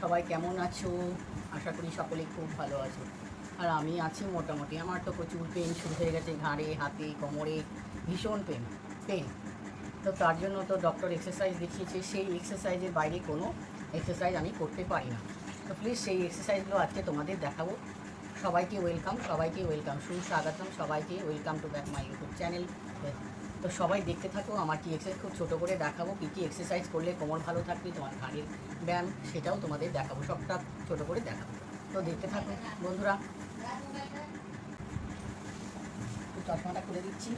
সবাই কেমন আছো? আশা করি সকলে খুব ভালো আছো। আর আমি আছি মোটামুটি। আমার তো প্রচুর পেন শুরু হয়ে গেছে ঘাড়ে, হাতে, কোমরে, ভীষণ পেন পেন তো তার জন্য তো ডক্টর এক্সারসাইজ দেখিয়েছে। সেই এক্সারসাইজের বাইরে কোনো এক্সারসাইজ আমি করতে পারি না। তো প্লিজ সেই এক্সারসাইজগুলো আজকে তোমাদের দেখাবো। সবাইকে ওয়েলকাম সবাইকে ওয়েলকাম, সুস্বাগতম, সবাইকে welcome to back my YouTube channel. তো সবাই দেখতে থাকো, আমার কি এক্সারসাইজ খুব ছোটো করে দেখাবো, কী কী এক্সারসাইজ করলে কোমর ভালো থাকবে, তোমার ঘাড়ের ব্যায়াম, সেটাও তোমাদের দেখাবো, সবটা ছোটো করে দেখাবো। তো দেখতে থাকো বন্ধুরা। চশমাটা খুলে দিচ্ছি।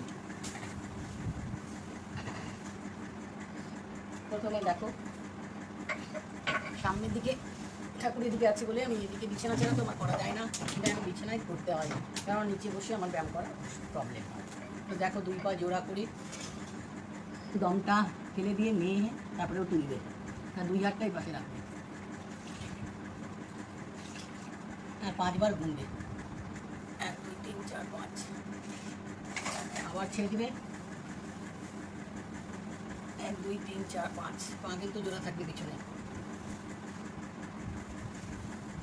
প্রথমে দেখো সামনের দিকে ঠাকুরের দিকে আছে বলে আমি এদিকে বিছানা ছাড়া তো আমার করা যায় না। ব্যায়াম বিছানায় করতে হয়। কারণ নিচে বসে আমার ব্যায়াম করা প্রবলেম হয়। তো দেখো দুই পা জোড়া করে দমটা ফেলে দিয়ে নিয়ে তারপরেও তুলবে। আর দুই হাতটাই পাশে রাখবে। আর পাঁচবার গুনবে। এক, দুই, তিন, চার, পাঁচ। আবার ছেড়ে দিবে। এক দুই তিন চার পাঁচ। পা কিন্তু জোড়া থাকবে পিছনে।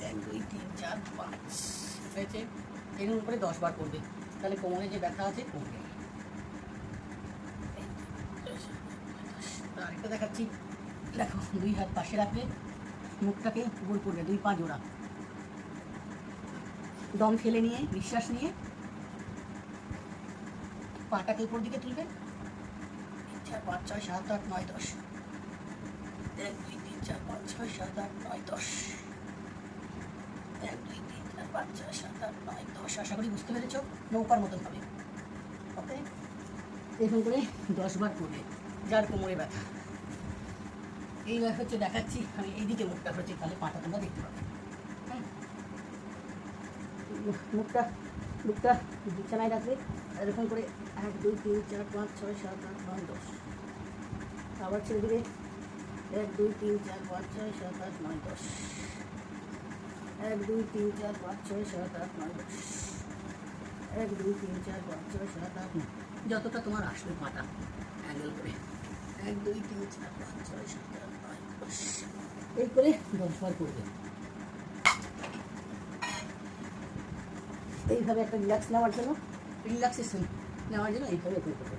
এক দুই তিন চার পাঁচ। হয়েছে এরকম করে দশ বার করবে। তাহলে কোমরে যে ব্যথা আছে কমবে আরেকটা দেখাচ্ছি। দেখো দুই হাত পাশে রাখবে মুখটাকে গোল করবে দুই পা জোড়া। দম ফেলে নিয়ে নিঃশ্বাস নিয়ে পাটাকে উপর দিকে তুলবে। চার পাঁচ ছয় সাত আট নয় দশ। এক, দুই, তিন, চার পাঁচ ছয় সাত আট নয় দশ। এক, দুই, তিন, চার পাঁচ ছয় সাত আট নয় দশ। আশা করি বুঝতে পেরেছ, নৌকার মতন হবে। ওকে? এরকম করে দশ বার করবে যার কোমরে ব্যথা। এই এইবার হচ্ছে দেখাচ্ছি, আমি এইদিকে মুখটা হচ্ছে তাহলে পাটা তোমরা দেখতে পাবে। হ্যাঁ মুখটা মুখটা বিছানায় রাখবে এরকম করে এক, দুই, তিন, চার, পাঁচ, ছয়, সাত, আট, নয়, দশ। আবার ছেড়ে দেবে। এক, দুই, তিন, চার, পাঁচ, ছয়, সাত, আট, নয়, দশ। এক, দুই, তিন, চার, পাঁচ, ছয়, সাত, আট, নয়, দশ। এক, দুই, তিন, চার, পাঁচ, ছয়, সাত, আট, নয়। যতটা তোমার আসবে পাটা অ্যাঙ্গেল করে। এক, দুই, তিন, চার, পাঁচ, ছয়, সাত, আট, নয়, দশ। এই করে দশবার করবে। এইভাবে একটা রিল্যাক্স নেওয়ার জন্য। রিল্যাক্সেশন নেওয়ার জন্য এইভাবে করে করবে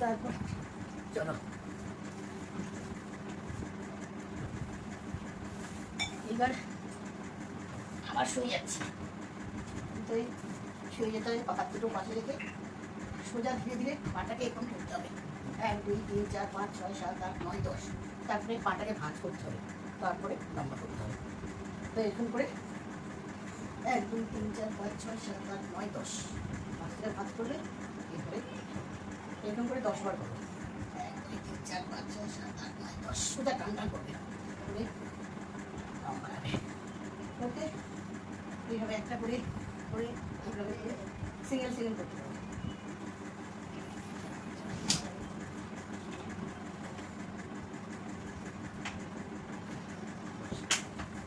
তারপর তো শুয়ে যেতে হবে পাখার দুটো রেখে সোজা ধীরে ধীরে পাটাকে এখন করতে হবে। এক, দুই, তিন, চার, পাঁচ, ছয়, সাত, আট, নয়, দশ। তারপরে পাটাকে ভাঁজ করতে হবে, তারপরে লম্বা করতে হবে। তো এরকম করে এক, দুই, তিন, চার, পাঁচ, ছয়, সাত, আট, নয়, দশ। পাঁচটা ভাঁজ করলে এরপরে এরকম করে দশ বার করবে এক, দুই, তিন, চার, পাঁচ, ছয়, সাত, আট, নয়, দশ। সোজা টান করবে। করে ওকে? এইভাবে একটা করে করে এইভাবে সিঙ্গেল সিঙ্গেল করতে হবে।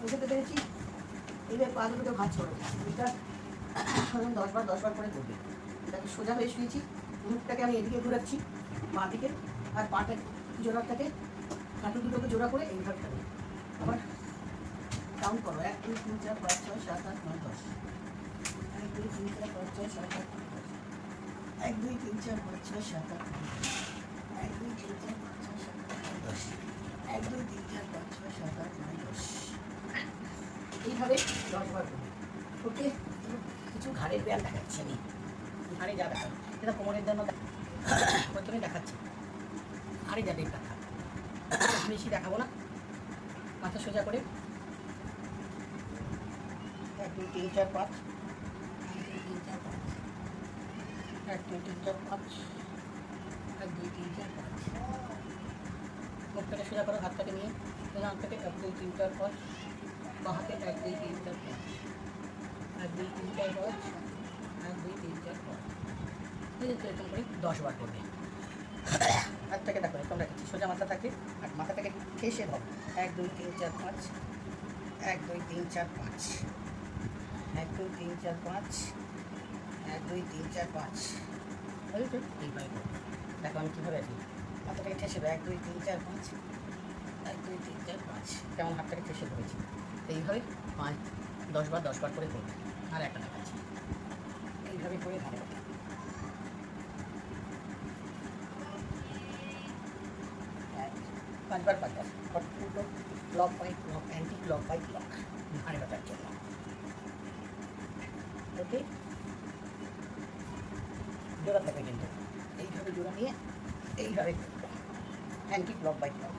বুঝতে পেরেছি? এইভাবে পা দুটো ভাঁজ করো এটা দশবার দশবার করে করবে এটাকে সোজা হয়ে শুয়েছি। মুখটাকে আমি এদিকে ঘুরাচ্ছি বাঁ দিকে আর পাটা জোড়াটাকে, হাঁটু দুটোকে জোড়া করে এইভাবে করবে আবার কাউন্ট করো, এক, দুই, তিন, চার, পাঁচ, ছয়, সাত, আট, নয়, দশ। এক, দুই, তিন, চার, পাঁচ, ছয়, সাত, আট এক, দুই, তিন, চার, পাঁচ, ছয়, সাত, আট এক, দুই, তিন, চার, পাঁচ, ছয়, সাত, আট দশ। এক, দুই, তিন, চার, পাঁচ, ছয়, সাত, আট, নয়, দশ। এইভাবে করবে ওকে, কিছু ঘাড়ের ব্যায়াম দেখাচ্ছি আমি। ঘাড়ে যা দেখা এটা কোমরের জন্য প্রথমে দেখাচ্ছি। ঘাড়ে যাবে দেখা। বেশি দেখাবো না। মাথা সোজা করে। এক, দুই, তিন, চার, পাঁচ। এক, দুই, তিন, চার, পাঁচ। এক, দুই, তিন, চার, পাঁচ। মুখটাকে সোজা করো, হাতটাকে নিয়ে। সোজা হাতটাকে এক, দুই, তিন, চার, পাঁচ। বাঁ হাতে এক দুই তিন চার পাঁচ এক দুই তিন চার পাঁচ এক দুই তিন চার পাঁচ ঠিক আছে এরকম করে দশ বার করবে হাতটাকে দেখো এরকম রেখেছি সোজা মাথা থাকে আর মাথাটাকে ঠেসে ধরো এক দুই তিন চার পাঁচ এক দুই তিন চার পাঁচ এক দুই তিন চার পাঁচ এক দুই তিন চার পাঁচ এইভাবে। দেখো আমি কীভাবে আছি হাতটাকে ঠেসে দেবো এক দুই তিন চার পাঁচ এক দুই তিন চার পাঁচ কেমন হাতটাকে ঠেসে ধরেছি এইভাবে পাঁচ, দশ বার দশ বার করে করবে। আর একটা দেখাচ্ছি এইভাবে করে ধারে পাঁচবার পাঁচবার উল্টো lock by lock anti lock by lock. ধারে বাটার জন্য ওকে? জোড়া থাকবে কিন্তু। এইভাবে জোড়া নিয়ে এইভাবে অ্যান্টি ব্লক বাই ব্লক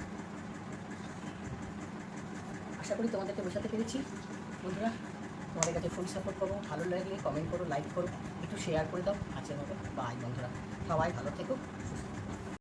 আশা করি তোমাদেরকে বোঝাতে পেরেছি। বন্ধুরা, তোমাদের কাছে ফুল সাপোর্ট করো ভালো লাগলে কমেন্ট করো লাইক করো, একটু শেয়ার করে দাও। আজকের মতো বাই বন্ধুরা। সবাই ভালো থেকো।